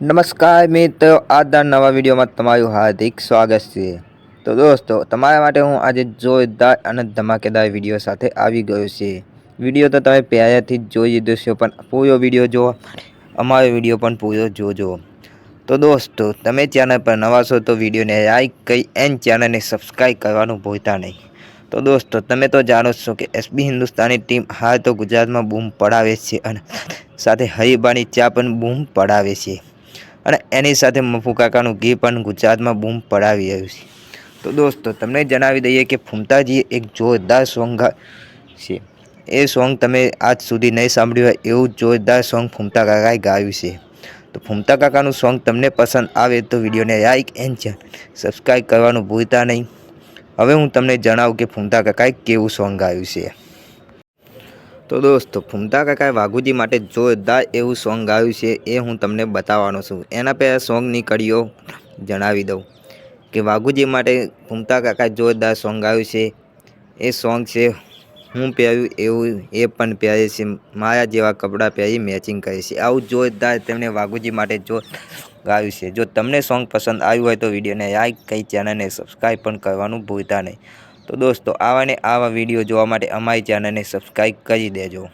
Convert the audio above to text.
નમસ્કાર મિત્રો, આજના નવા વિડીયોમાં તમારું હાર્દિક સ્વાગત છે. તો દોસ્તો, તમારા માટે હું આજે જોરદાર અને ધમાકેદાર વીડિયો સાથે આવી ગયો છે. વીડિયો તો તમે પહેલાંથી જ જોઈ લીધો છે, પણ પૂરો વીડિયો જો, અમારો વીડિયો પણ પૂરો જોજો. તો દોસ્તો, તમે ચેનલ પર નવા છો તો વિડીયોને લાઈક કરી એન ચેનલને સબસ્ક્રાઈબ કરવાનું ભૂલતા નહીં. તો દોસ્તો, તમે તો જાણો છો કે એસબી હિન્દુસ્તાની ટીમ હાલ તો ગુજરાતમાં બૂમ પડાવે છે અને સાથે હરિબાની ચા પણ બૂમ પડાવે છે. અને એની સાથે મફુ કાકાનું ગીત પણ ગુજરાતમાં બૂમ પડાવી રહ્યું છે. તો દોસ્તો, તમને જણાવી દઈએ કે ફૂમતાજીએ એક જોરદાર સોંગ છે. એ સોંગ તમે આજ સુધી નહીં સાંભળ્યું હોય એવું જોરદાર સોંગ ફૂમતા કાકાએ ગાયું છે. તો ફૂમતા કાકાનું સોંગ તમને પસંદ આવે તો વિડીયોને લાઇક એન્ડ સબસ્ક્રાઈબ કરવાનું ભૂલતા નહીં. હવે હું તમને જણાવું કે ફૂમતા કાકાએ કેવું સોંગ ગાયું છે. તો દોસ્તો, ફૂમતા કાકાએ વાઘુજી માટે જોરદાર એવું સોંગ ગાયું છે, એ હું તમને બતાવવાનો છું. એના પહેલાં સોંગની કડીઓ જણાવી દઉં. કે વાઘુજી માટે ફૂમતા કાકાએ જોરદાર સોંગ ગાયું છે. એ સોંગ છે, હું પહેર્યું એવું, એ પણ પહેરે છે. મારા જેવા કપડાં પહેરી મેચિંગ કરે છે. આવું જોરદાર તેમણે વાઘુજી માટે જો ગાયું છે. જો તમને સોંગ પસંદ આવ્યું હોય તો વિડીયોને લાઈક કઈ ચેનલને સબસ્ક્રાઈબ પણ કરવાનું ભૂલતા નહીં. તો દોસ્તો આવા ને આવા વીડિયો જોવા માટે અમારી ચેનલને સબસ્ક્રાઈબ કરી દેજો.